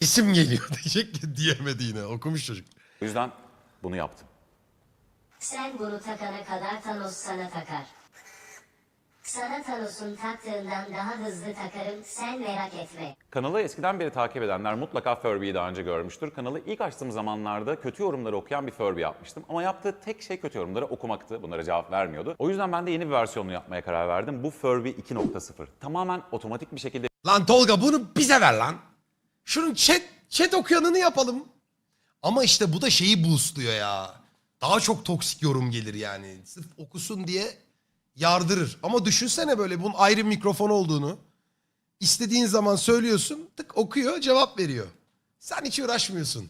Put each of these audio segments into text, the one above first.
İsim geliyor diyecek ki diyemedi yine. Okumuş çocuk. O yüzden bunu yaptım. Sen bunu takana kadar Thanos sana takar. Sana Thanos'un taktığından daha hızlı takarım sen merak etme. Kanalı eskiden beri takip edenler mutlaka Furby'yi daha önce görmüştür. Kanalı ilk açtığım zamanlarda kötü yorumları okuyan bir Furby yapmıştım. Ama yaptığı tek şey kötü yorumları okumaktı. Bunlara cevap vermiyordu. O yüzden ben de yeni bir versiyonunu yapmaya karar verdim. Bu Furby 2.0. Tamamen otomatik bir şekilde Lan Tolga bunu bize ver lan. Şunun chat, chat okuyanını yapalım. Ama işte bu da şeyi boostluyor ya. Daha çok toksik yorum gelir yani. Sırf okusun diye yardırır. Ama düşünsene böyle bunun ayrı mikrofon olduğunu. İstediğin zaman söylüyorsun tık okuyor cevap veriyor. Sen hiç uğraşmıyorsun.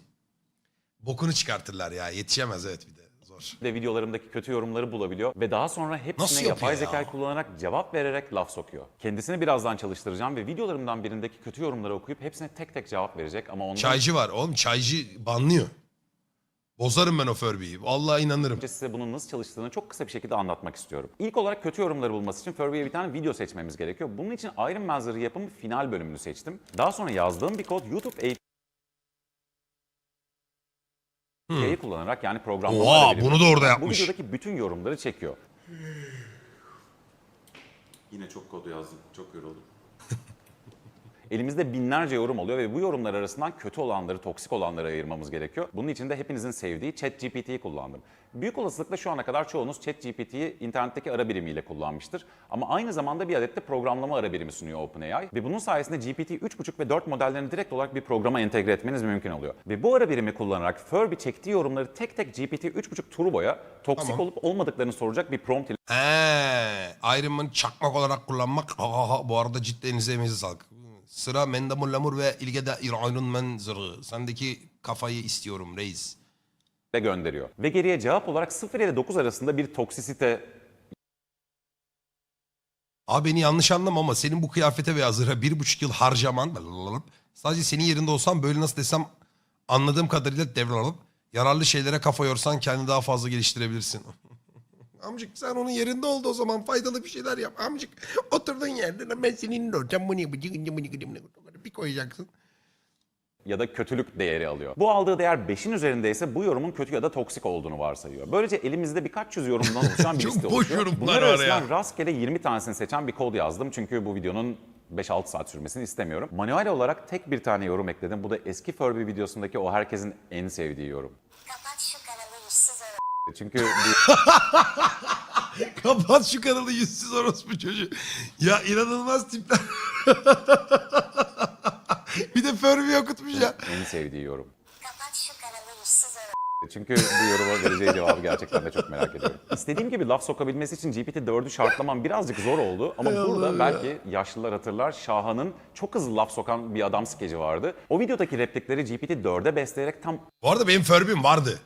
Bokunu çıkartırlar ya yetişemez evet bir de zor. de videolarımdaki kötü yorumları bulabiliyor ve daha sonra hepsine yapay ya? zekayı kullanarak cevap vererek laf sokuyor. Kendisini birazdan çalıştıracağım ve videolarımdan birindeki kötü yorumları okuyup hepsine tek tek cevap verecek ama ondan Çaycı var oğlum çaycı banlıyor. Bozarım ben o Furby'yi. Vallahi inanırım. önce size bunun nasıl çalıştığını çok kısa bir şekilde anlatmak istiyorum. İlk olarak kötü yorumları bulması için Furby'ye bir tane video seçmemiz gerekiyor. Bunun için Iron Man zırhı yapımı final bölümünü seçtim. Daha sonra yazdığım bir kod YouTube API'yi kullanarak yani programlama Oha, bunu da orada Bu yapmış. videodaki bütün yorumları çekiyor. Yine çok kodu yazdım. Çok yoruldum. Elimizde binlerce yorum oluyor ve bu yorumlar arasından kötü olanları, toksik olanları ayırmamız gerekiyor. Bunun için de hepinizin sevdiği ChatGPT'yi kullandım. Büyük olasılıkla şu ana kadar çoğunuz ChatGPT'yi internetteki ara birimiyle kullanmıştır. Ama aynı zamanda bir adet de programlama ara birimi sunuyor OpenAI. Ve bunun sayesinde GPT 3.5 ve 4 modellerini direkt olarak bir programa entegre etmeniz mümkün oluyor. Ve bu ara birimi kullanarak Furby çektiği yorumları tek tek GPT 3.5 Turbo'ya toksik Tamam. olup olmadıklarını soracak bir prompt ile He, Iron Man'ı çakmak olarak kullanmak. Ha, ha, ha. Bu arada cidden elinize sağlık. Sıra Mendemur Lemur ve İlge'de Iron Man zırhı. Sendeki kafayı istiyorum reis. gönderiyor. Ve geriye cevap olarak 0 ile 9 arasında bir toksisite Abi beni yanlış anlama ama senin bu kıyafete veya zırha bir buçuk yıl harcaman sadece senin yerinde olsam böyle nasıl desem anladığım kadarıyla devralıp yararlı şeylere kafa yorsan kendini daha fazla geliştirebilirsin. Amcık sen onun yerinde oldu o zaman faydalı bir şeyler yap. Amcık oturduğun yerde ben senin olacağım bunu. Bir koyacaksın. ya da kötülük değeri alıyor. Bu aldığı değer 5'in üzerindeyse bu yorumun kötü ya da toksik olduğunu varsayıyor. Böylece elimizde birkaç yüz yorumdan oluşan bir Çok liste boş oluşuyor. yorumlar Bunlar var arasından ya. rastgele 20 tanesini seçen bir kod yazdım. Çünkü bu videonun 5-6 saat sürmesini istemiyorum. Manuel olarak tek bir tane yorum ekledim. Bu da eski Furby videosundaki o herkesin en sevdiği yorum. Kapat şu kanalı yüzsüz Çünkü bu Kapat şu kanalı yüzsüz orospu çocuğu. Ya inanılmaz tipler. bir de Furby okutmuş ya. en sevdiği yorum. Kapat şu kanalı yüzsüz Çünkü bu yoruma vereceği cevabı gerçekten de çok merak ediyorum. İstediğim gibi laf sokabilmesi için GPT-4'ü şartlamam birazcık zor oldu. Ama burada belki yaşlılar hatırlar Şaha'nın çok hızlı laf sokan bir adam skeci vardı. O videodaki replikleri GPT-4'e besleyerek tam Bu arada benim Furby'm vardı.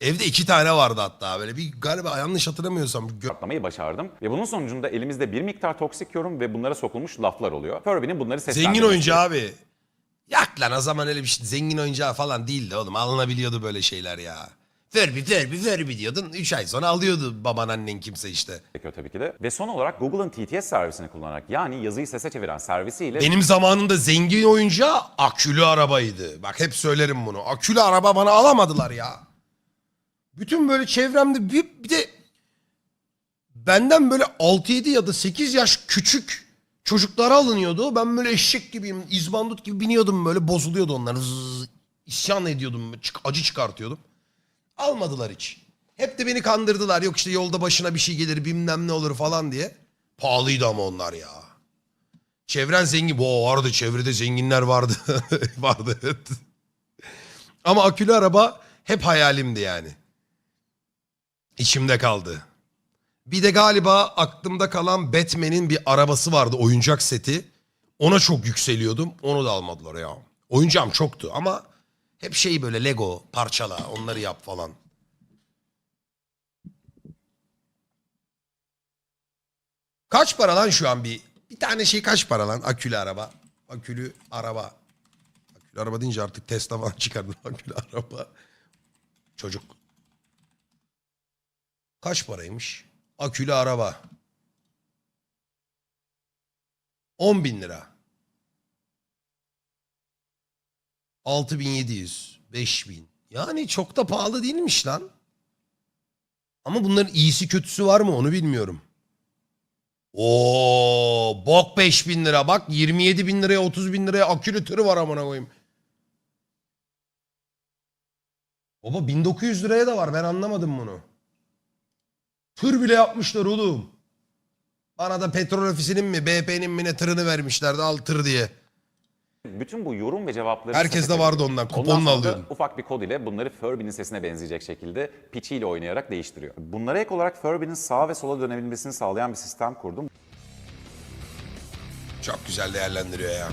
Evde iki tane vardı hatta. Böyle bir galiba yanlış hatırlamıyorsam. gö- şartlamayı başardım. Ve bunun sonucunda elimizde bir miktar toksik yorum ve bunlara sokulmuş laflar oluyor. Furby'nin bunları seslendirmesi. Zengin oyuncu abi. Yak lan o zaman öyle bir şey. Zengin oyuncağı falan değildi oğlum. Alınabiliyordu böyle şeyler ya. Furby Furby Furby diyordun. Üç ay sonra alıyordu baban annen kimse işte. gerekiyor tabii ki de. Ve son olarak Google'ın TTS servisini kullanarak yani yazıyı sese çeviren servisiyle Benim zamanında zengin oyuncağı akülü arabaydı. Bak hep söylerim bunu. Akülü araba bana alamadılar ya. Bütün böyle çevremde bir, bir de benden böyle 6-7 ya da 8 yaş küçük çocuklara alınıyordu. Ben böyle eşek gibiyim, izbandut gibi biniyordum böyle bozuluyordu onlar. Zzz, isyan ediyordum, acı çıkartıyordum. Almadılar hiç. Hep de beni kandırdılar. Yok işte yolda başına bir şey gelir bilmem ne olur falan diye. Pahalıydı ama onlar ya. Çevren zengin. Bu vardı çevrede zenginler vardı. vardı. Ama akülü araba hep hayalimdi yani. İçimde kaldı. Bir de galiba aklımda kalan Batman'in bir arabası vardı oyuncak seti. Ona çok yükseliyordum. Onu da almadılar ya. Oyuncağım çoktu ama hep şey böyle Lego parçala onları yap falan. Kaç para lan şu an bir bir tane şey kaç para lan akülü araba? Akülü araba. Akülü araba deyince artık Tesla falan çıkardı akülü araba. Çocuk. Kaç paraymış? Akülü araba. 10 bin lira. 6700, 5000. Yani çok da pahalı değilmiş lan. Ama bunların iyisi kötüsü var mı onu bilmiyorum. Oo, bok 5000 lira bak 27 bin liraya 30 bin liraya akülü var amına koyayım. Baba 1900 liraya da var ben anlamadım bunu. Tır bile yapmışlar oğlum. Bana da petrol ofisinin mi BP'nin mi ne tırını vermişlerdi al tır diye. Bütün bu yorum ve cevapları... Herkes de vardı ondan, Ondan kuponla sonra da ufak bir kod ile bunları Furby'nin sesine benzeyecek şekilde pitchiyle oynayarak değiştiriyor. Bunlara ek olarak Furby'nin sağa ve sola dönebilmesini sağlayan bir sistem kurdum. Çok güzel değerlendiriyor ya.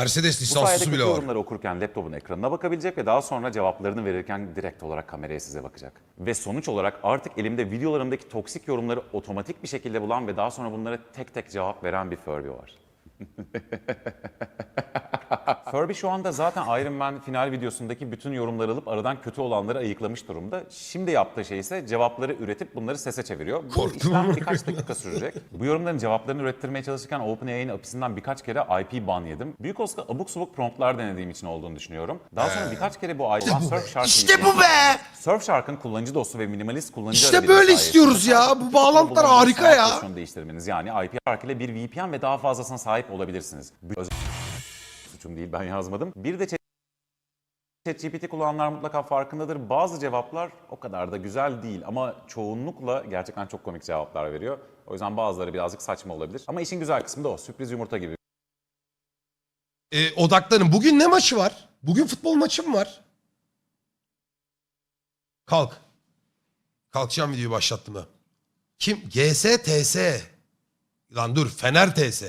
Mercedes Bu sayede lisanslısı kötü bile var. yorumları okurken laptopun ekranına bakabilecek ve daha sonra cevaplarını verirken direkt olarak kameraya size bakacak. Ve sonuç olarak artık elimde videolarımdaki toksik yorumları otomatik bir şekilde bulan ve daha sonra bunlara tek tek cevap veren bir Furby var. Furby şu anda zaten Iron Man final videosundaki bütün yorumları alıp aradan kötü olanları ayıklamış durumda. Şimdi yaptığı şey ise cevapları üretip bunları sese çeviriyor. Bu işlem birkaç dakika sürecek. Bu yorumların cevaplarını ürettirmeye çalışırken OpenAI'nin apisinden birkaç kere IP ban yedim. Büyük olasılıkla abuk subuk promptlar denediğim için olduğunu düşünüyorum. Daha sonra birkaç kere bu IP'den Surfshark'ı İşte bu be! Surfshark'ın kullanıcı dostu ve minimalist kullanıcı İşte böyle istiyoruz ya. Bu bağlantılar harika ya. değiştirmeniz. Yani IP ile bir VPN ve daha fazlasına sahip olabilirsiniz. Özel suçum değil ben yazmadım. Bir de ChatGPT kullananlar mutlaka farkındadır. Bazı cevaplar o kadar da güzel değil ama çoğunlukla gerçekten çok komik cevaplar veriyor. O yüzden bazıları birazcık saçma olabilir. Ama işin güzel kısmı da o. Sürpriz yumurta gibi E, odaklanın. Bugün ne maçı var? Bugün futbol maçı mı var? Kalk. Kalkacağım videoyu başlattım da. Kim? GSTS. Lan dur Fener TS.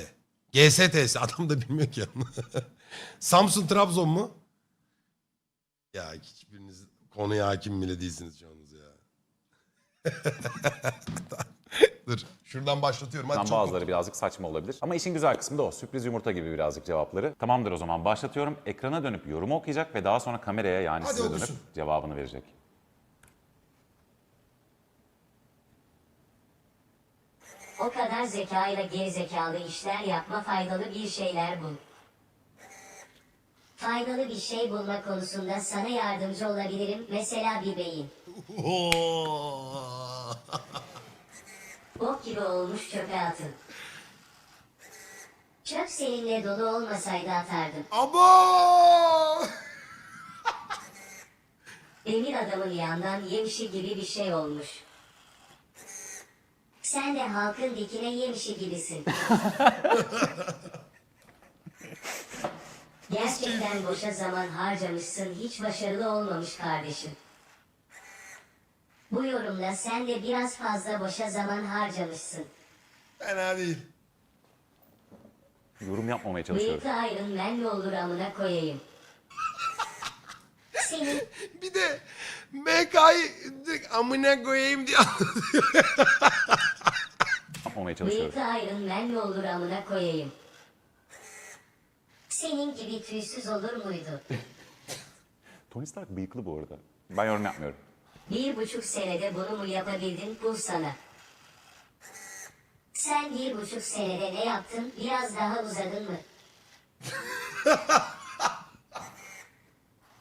GSTS. Adam da bilmiyor ki. Samsun Trabzon mu? Ya hiçbiriniz konuya hakim bile değilsiniz çoğunuz ya. dur. Şuradan başlatıyorum. Hadi Bundan çok bazıları birazcık saçma olabilir. Ama işin güzel kısmı da o. Sürpriz yumurta gibi birazcık cevapları. Tamamdır o zaman başlatıyorum. Ekrana dönüp yorumu okuyacak ve daha sonra kameraya yani Hadi size dönüp cevabını verecek. O kadar zekayla gerizekalı işler yapma faydalı bir şeyler bul. Faydalı bir şey bulma konusunda sana yardımcı olabilirim. Mesela bir beyin. Bok gibi olmuş çöpe atın. Çöp seninle dolu olmasaydı atardım. Abo! Demir adamın yandan yemişi gibi bir şey olmuş. Sen de halkın dikine yemişi gibisin. Gerçekten boşa zaman harcamışsın, hiç başarılı olmamış kardeşim. Bu yorumla sen de biraz fazla boşa zaman harcamışsın. Fena değil. Yorum yapmamaya çalışıyorum. Bıyıklı Iron Man ne olur amına koyayım. Senin Bir de MK'yı direkt amına koyayım diye Yapmamaya çalışıyorum. Bıyıklı Iron Man ne olur amına koyayım. Senin gibi tüysüz olur muydu? Tony Stark bıyıklı bu arada. Ben yorum yapmıyorum. Bir buçuk senede bunu mu yapabildin bu sana? Sen bir buçuk senede ne yaptın? Biraz daha uzadın mı?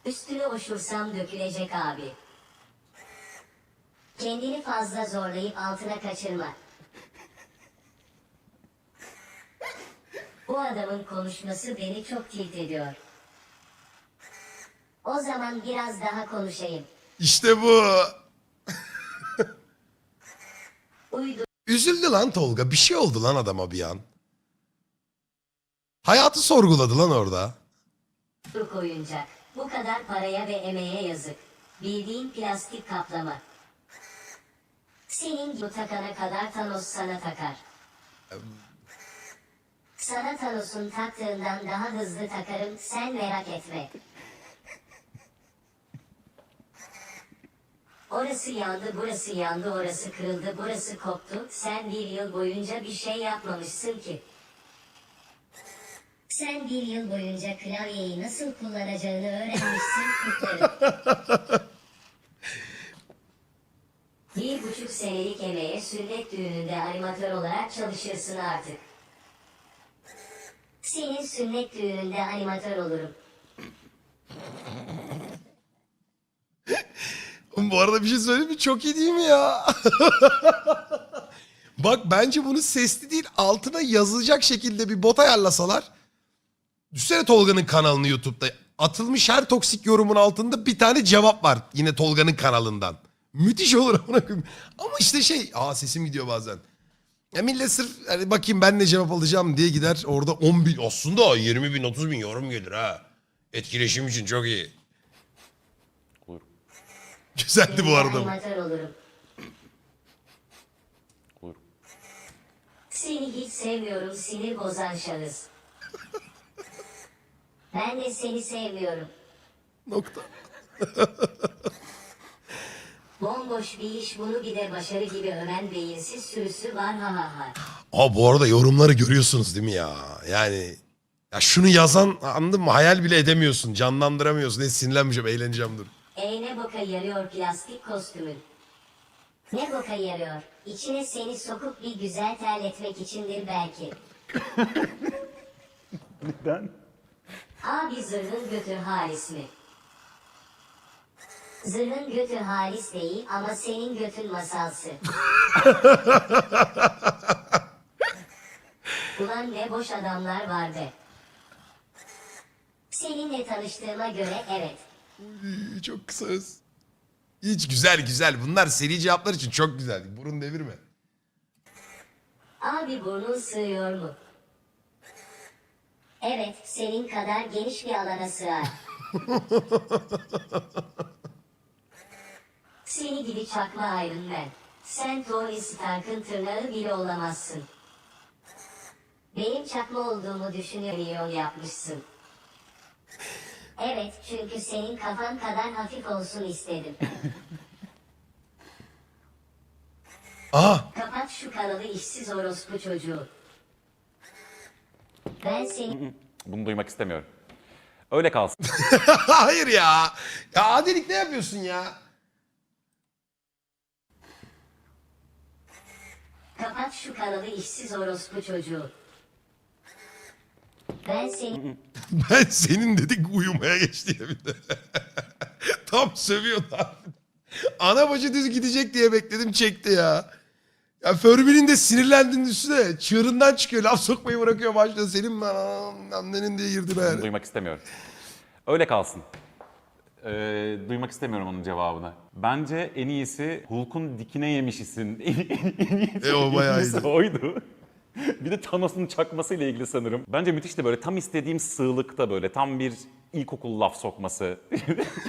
Üstüne uçursam dökülecek abi. Kendini fazla zorlayıp altına kaçırma. Bu adamın konuşması beni çok tilt ediyor. O zaman biraz daha konuşayım. İşte bu. Uydu Üzüldü lan Tolga. Bir şey oldu lan adama bir an. Hayatı sorguladı lan orada. Türk oyuncak. Bu kadar paraya ve emeğe yazık. Bildiğin plastik kaplama. Senin gibi takana kadar Thanos sana takar. Sana Thanos'un taktığından daha hızlı takarım sen merak etme. Orası yandı, burası yandı, orası kırıldı, burası koptu. Sen bir yıl boyunca bir şey yapmamışsın ki. Sen bir yıl boyunca klavyeyi nasıl kullanacağını öğrenmişsin. Bir buçuk senelik emeğe sünnet düğününde animatör olarak çalışırsın artık. Senin sünnet düğününde animatör olurum. Bu arada bir şey söyleyeyim mi? Çok iyi değil mi ya? Bak bence bunu sesli değil altına yazılacak şekilde bir bot ayarlasalar. Düşünsene Tolga'nın kanalını YouTube'da. Atılmış her toksik yorumun altında bir tane cevap var. Yine Tolga'nın kanalından. Müthiş olur amına. Ama işte şey... Aa sesim gidiyor bazen. Ya millet sırf hani bakayım ben ne cevap alacağım diye gider. Orada 10 bin aslında 20 bin 30 bin yorum gelir ha. Etkileşim için çok iyi. Olur. Güzeldi bu arada. bu. Olurum. Olur. Seni hiç sevmiyorum sinir bozan şahıs. Ben de seni sevmiyorum. Nokta. Bomboş bir iş bunu bir de başarı gibi öven beyinsiz sürüsü var ha ha ha. Aa bu arada yorumları görüyorsunuz değil mi ya? Yani ya şunu yazan anladın mı? Hayal bile edemiyorsun. Canlandıramıyorsun. Ne sinirlenmeyeceğim, eğleneceğim dur. E ne boka yarıyor plastik kostümün? Ne boka yarıyor? İçine seni sokup bir güzel terletmek içindir belki. Neden? Abi zırhın götü halis mi? Zırhın götü halis değil ama senin götün masalsı. Ulan ne boş adamlar var be. Seninle tanıştığıma göre evet. Uy, Çok kısa. Hiç güzel güzel. Bunlar seri cevaplar için çok güzel. Burun devirme. Abi burnun sığıyor mu? Evet, senin kadar geniş bir alana sığar. Seni gibi çakma Iron Man. Sen Tony Stark'ın tırnağı bile olamazsın. Benim çakma olduğumu düşünüyor yapmışsın. Evet, çünkü senin kafan kadar hafif olsun istedim. Aha Kapat şu kanalı işsiz orospu çocuğu. Ben seni... Bunu duymak istemiyorum. Öyle kalsın. hayır ya. Ya Adelik ne yapıyorsun ya? Kapat şu kanalı işsiz orospu çocuğu. Ben seni... Ben senin dedik uyumaya geçti ya bir de. Tam sövüyordu abi. Ana bacı düz gidecek diye bekledim çekti ya. Ya Furby'nin de sinirlendiğinin üstüne çığırından çıkıyor. Laf sokmayı bırakıyor başlıyor. Senin ben annenin diye girdi be. duymak istemiyorum. Öyle kalsın. Ee, duymak istemiyorum onun cevabını. Bence en iyisi Hulk'un dikine yemiş isin. en iyisi, E, o bayağı iyisi oydu. bir de Thanos'un çakmasıyla ilgili sanırım. Bence müthişti böyle tam istediğim sığlıkta böyle tam bir ilkokul laf sokması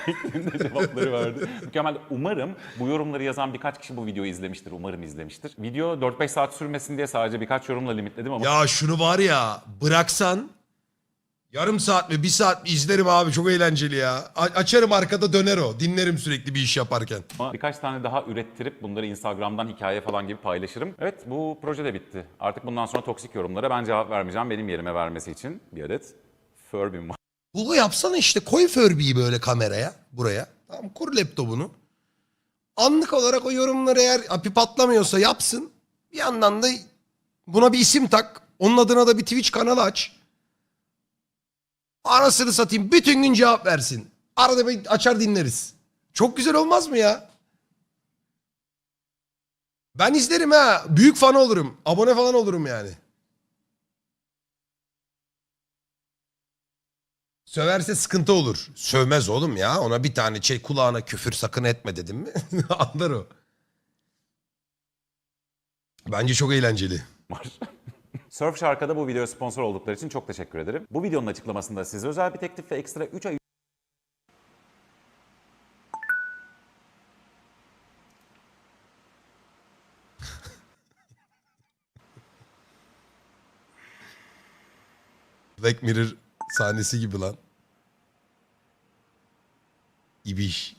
şeklinde cevapları verdi. Mükemmel. Umarım bu yorumları yazan birkaç kişi bu videoyu izlemiştir. Umarım izlemiştir. Video 4-5 saat sürmesin diye sadece birkaç yorumla limitledim ama Ya şunu var ya bıraksan yarım saat mi bir saat mi izlerim abi çok eğlenceli ya. A- açarım arkada döner o. Dinlerim sürekli bir iş yaparken. Ama birkaç tane daha ürettirip bunları Instagram'dan hikaye falan gibi paylaşırım. Evet bu proje de bitti. Artık bundan sonra toksik yorumlara ben cevap vermeyeceğim. Benim yerime vermesi için bir adet Furby'm var. Google yapsana işte koy Furby'yi böyle kameraya buraya. Tamam kur laptopunu. Anlık olarak o yorumları eğer api patlamıyorsa yapsın. Bir yandan da buna bir isim tak. Onun adına da bir Twitch kanalı aç. Arasını satayım bütün gün cevap versin. Arada bir açar dinleriz. Çok güzel olmaz mı ya? Ben izlerim ha. Büyük fan olurum. Abone falan olurum yani. Söverse sıkıntı olur. Sövmez oğlum ya. Ona bir tane şey kulağına küfür sakın etme dedim mi? Anlar o. Bence çok eğlenceli. var. Surf Shark'a da bu videoya sponsor oldukları için çok teşekkür ederim. Bu videonun açıklamasında size özel bir teklif ve ekstra 3 ay Black Mirror sahnesi gibi lan. İbiş.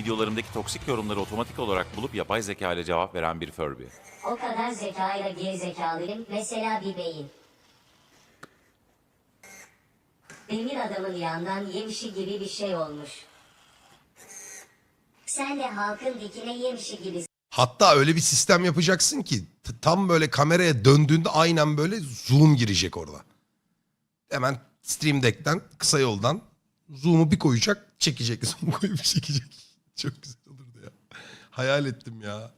Videolarımdaki toksik yorumları otomatik olarak bulup yapay zeka ile cevap veren bir Furby. O kadar zekayla gerizekalıyım. Mesela bir beyin. Demir adamın yandan yemişi gibi bir şey olmuş. Sen de halkın dikine yemişi gibi Hatta öyle bir sistem yapacaksın ki tam böyle kameraya döndüğünde aynen böyle zoom girecek orada. Hemen Stream Deck'ten kısa yoldan zoom'u bir koyacak çekecek. Zoom koyup çekecek. Çok güzel olurdu ya. Hayal ettim ya.